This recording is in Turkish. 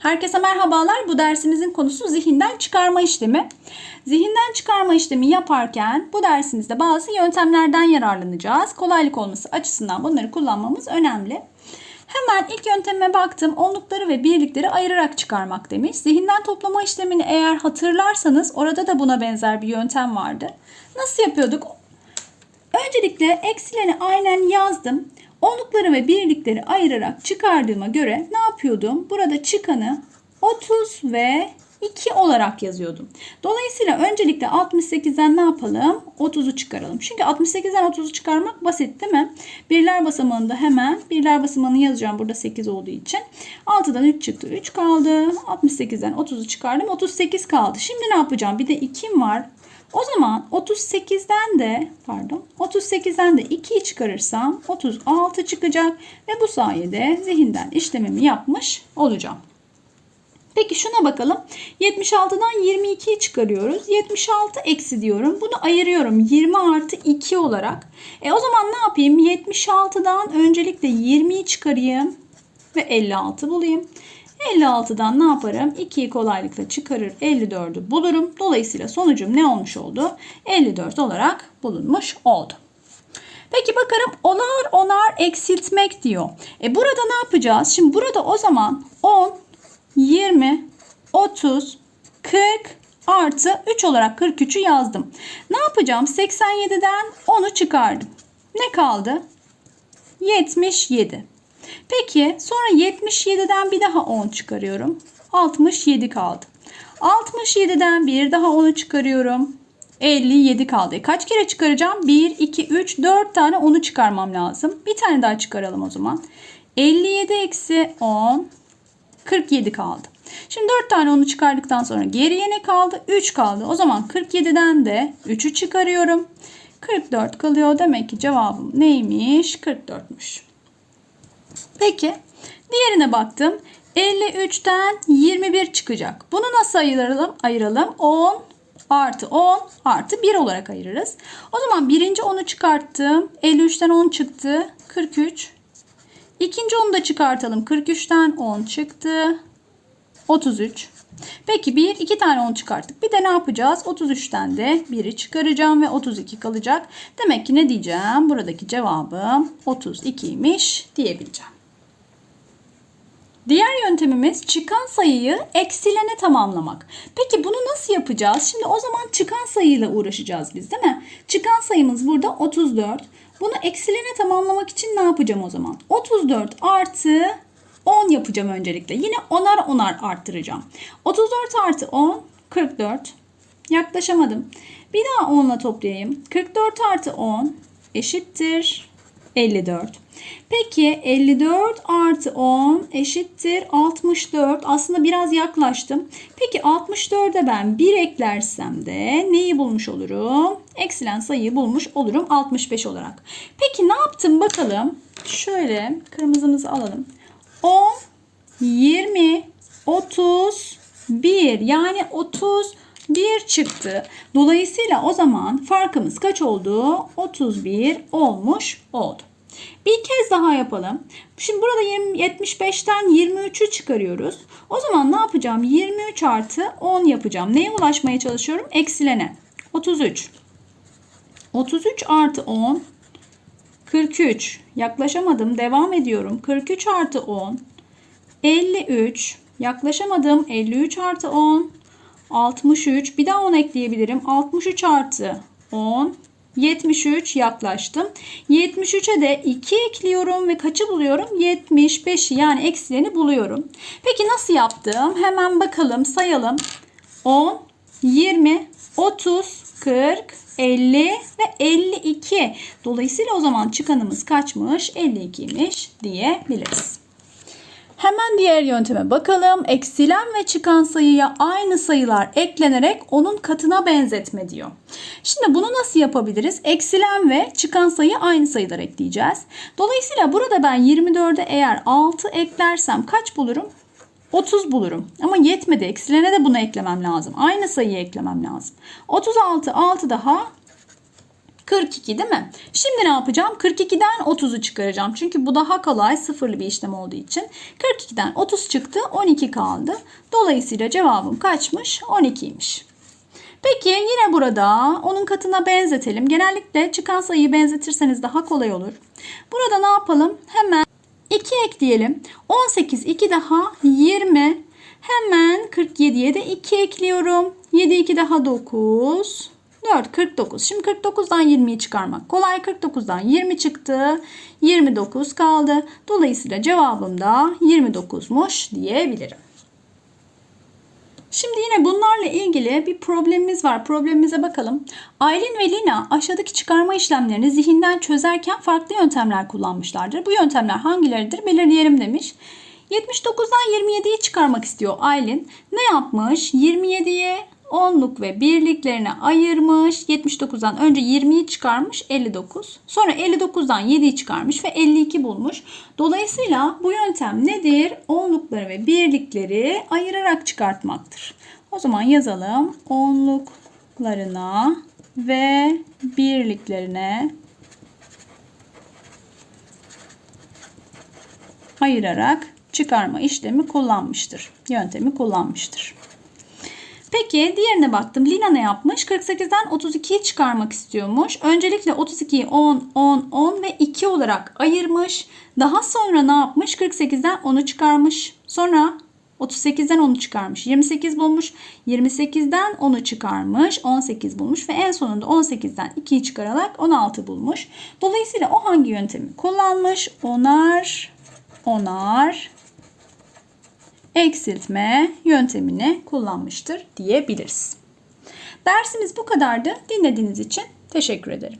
Herkese merhabalar. Bu dersimizin konusu zihinden çıkarma işlemi. Zihinden çıkarma işlemi yaparken bu dersimizde bazı yöntemlerden yararlanacağız. Kolaylık olması açısından bunları kullanmamız önemli. Hemen ilk yönteme baktım. Onlukları ve birlikleri ayırarak çıkarmak demiş. Zihinden toplama işlemini eğer hatırlarsanız orada da buna benzer bir yöntem vardı. Nasıl yapıyorduk? Öncelikle eksileni aynen yazdım. Onlukları ve birlikleri ayırarak çıkardığıma göre ne yapıyordum? Burada çıkanı 30 ve 2 olarak yazıyordum. Dolayısıyla öncelikle 68'den ne yapalım? 30'u çıkaralım. Çünkü 68'den 30'u çıkarmak basit değil mi? Birler basamağında hemen birler basamağını yazacağım burada 8 olduğu için. 6'dan 3 çıktı. 3 kaldı. 68'den 30'u çıkardım. 38 kaldı. Şimdi ne yapacağım? Bir de 2'm var. O zaman 38'den de pardon 38'den de 2'yi çıkarırsam 36 çıkacak ve bu sayede zihinden işlemimi yapmış olacağım. Peki şuna bakalım. 76'dan 22'yi çıkarıyoruz. 76 eksi diyorum. Bunu ayırıyorum. 20 artı 2 olarak. E o zaman ne yapayım? 76'dan öncelikle 20'yi çıkarayım. Ve 56 bulayım. 56'dan ne yaparım? 2'yi kolaylıkla çıkarır. 54'ü bulurum. Dolayısıyla sonucum ne olmuş oldu? 54 olarak bulunmuş oldu. Peki bakalım onar onar eksiltmek diyor. E burada ne yapacağız? Şimdi burada o zaman 10, 20, 30, 40 artı 3 olarak 43'ü yazdım. Ne yapacağım? 87'den 10'u çıkardım. Ne kaldı? 77. Peki sonra 77'den bir daha 10 çıkarıyorum. 67 kaldı. 67'den bir daha 10'u çıkarıyorum. 57 kaldı. E, Kaç kere çıkaracağım? 1, 2, 3, 4 tane 10'u çıkarmam lazım. Bir tane daha çıkaralım o zaman. 57 eksi 10, 47 kaldı. Şimdi 4 tane 10'u çıkardıktan sonra geriye ne kaldı? 3 kaldı. O zaman 47'den de 3'ü çıkarıyorum. 44 kalıyor. Demek ki cevabım neymiş? 44'müş. Peki diğerine baktım. 53'ten 21 çıkacak. Bunu nasıl ayıralım? Ayıralım. 10 artı 10 artı 1 olarak ayırırız. O zaman birinci 10'u çıkarttım. 53'ten 10 çıktı. 43. İkinci 10'u da çıkartalım. 43'ten 10 çıktı. 33. Peki bir iki tane 10 çıkarttık. Bir de ne yapacağız? 33'ten de 1'i çıkaracağım ve 32 kalacak. Demek ki ne diyeceğim? Buradaki cevabım 32'ymiş diyebileceğim. Diğer yöntemimiz çıkan sayıyı eksilene tamamlamak. Peki bunu nasıl yapacağız? Şimdi o zaman çıkan sayıyla uğraşacağız biz değil mi? Çıkan sayımız burada 34. Bunu eksilene tamamlamak için ne yapacağım o zaman? 34 artı 10 yapacağım öncelikle. Yine onar onar arttıracağım. 34 artı 10 44. Yaklaşamadım. Bir daha 10'la toplayayım. 44 artı 10 eşittir 54. Peki 54 artı 10 eşittir 64. Aslında biraz yaklaştım. Peki 64'e ben 1 eklersem de neyi bulmuş olurum? Eksilen sayıyı bulmuş olurum 65 olarak. Peki ne yaptım bakalım. Şöyle kırmızımızı alalım. 10, 20, 31 yani 31 çıktı. Dolayısıyla o zaman farkımız kaç oldu? 31 olmuş oldu. Bir kez daha yapalım. Şimdi burada 20, 75'ten 23'ü çıkarıyoruz. O zaman ne yapacağım? 23 artı 10 yapacağım. Neye ulaşmaya çalışıyorum? Eksilene. 33. 33 artı 10 43. Yaklaşamadım. Devam ediyorum. 43 artı 10. 53. Yaklaşamadım. 53 artı 10. 63. Bir daha 10 ekleyebilirim. 63 artı 10. 73 yaklaştım. 73'e de 2 ekliyorum ve kaçı buluyorum? 75'i yani eksileni buluyorum. Peki nasıl yaptım? Hemen bakalım sayalım. 10, 20, 30, 40, 50 ve 52. Dolayısıyla o zaman çıkanımız kaçmış? 52'ymiş diyebiliriz. Hemen diğer yönteme bakalım. Eksilen ve çıkan sayıya aynı sayılar eklenerek onun katına benzetme diyor. Şimdi bunu nasıl yapabiliriz? Eksilen ve çıkan sayı aynı sayılar ekleyeceğiz. Dolayısıyla burada ben 24'e eğer 6 eklersem kaç bulurum? 30 bulurum. Ama yetmedi. Eksilene de bunu eklemem lazım. Aynı sayıyı eklemem lazım. 36 6 daha 42 değil mi? Şimdi ne yapacağım? 42'den 30'u çıkaracağım. Çünkü bu daha kolay sıfırlı bir işlem olduğu için. 42'den 30 çıktı 12 kaldı. Dolayısıyla cevabım kaçmış? 12'ymiş. Peki yine burada onun katına benzetelim. Genellikle çıkan sayıyı benzetirseniz daha kolay olur. Burada ne yapalım? Hemen 2 ekleyelim. 18 2 daha 20. Hemen 47'ye de 2 ekliyorum. 7 2 daha 9. 4 49. Şimdi 49'dan 20'yi çıkarmak kolay. 49'dan 20 çıktı. 29 kaldı. Dolayısıyla cevabım da 29'muş diyebilirim. Şimdi yine bunlarla ilgili bir problemimiz var. Problemimize bakalım. Aylin ve Lina aşağıdaki çıkarma işlemlerini zihinden çözerken farklı yöntemler kullanmışlardır. Bu yöntemler hangileridir belirleyelim demiş. 79'dan 27'yi çıkarmak istiyor Aylin. Ne yapmış? 27'ye onluk ve birliklerine ayırmış. 79'dan önce 20'yi çıkarmış 59. Sonra 59'dan 7'yi çıkarmış ve 52 bulmuş. Dolayısıyla bu yöntem nedir? Onlukları ve birlikleri ayırarak çıkartmaktır. O zaman yazalım. Onluklarına ve birliklerine ayırarak çıkarma işlemi kullanmıştır. Yöntemi kullanmıştır. Peki diğerine baktım. Lina ne yapmış? 48'den 32'yi çıkarmak istiyormuş. Öncelikle 32'yi 10, 10, 10 ve 2 olarak ayırmış. Daha sonra ne yapmış? 48'den 10'u çıkarmış. Sonra 38'den 10'u çıkarmış. 28 bulmuş. 28'den 10'u çıkarmış. 18 bulmuş ve en sonunda 18'den 2'yi çıkararak 16 bulmuş. Dolayısıyla o hangi yöntemi kullanmış? Onar, onar, eksiltme yöntemini kullanmıştır diyebiliriz. Dersimiz bu kadardı. Dinlediğiniz için teşekkür ederim.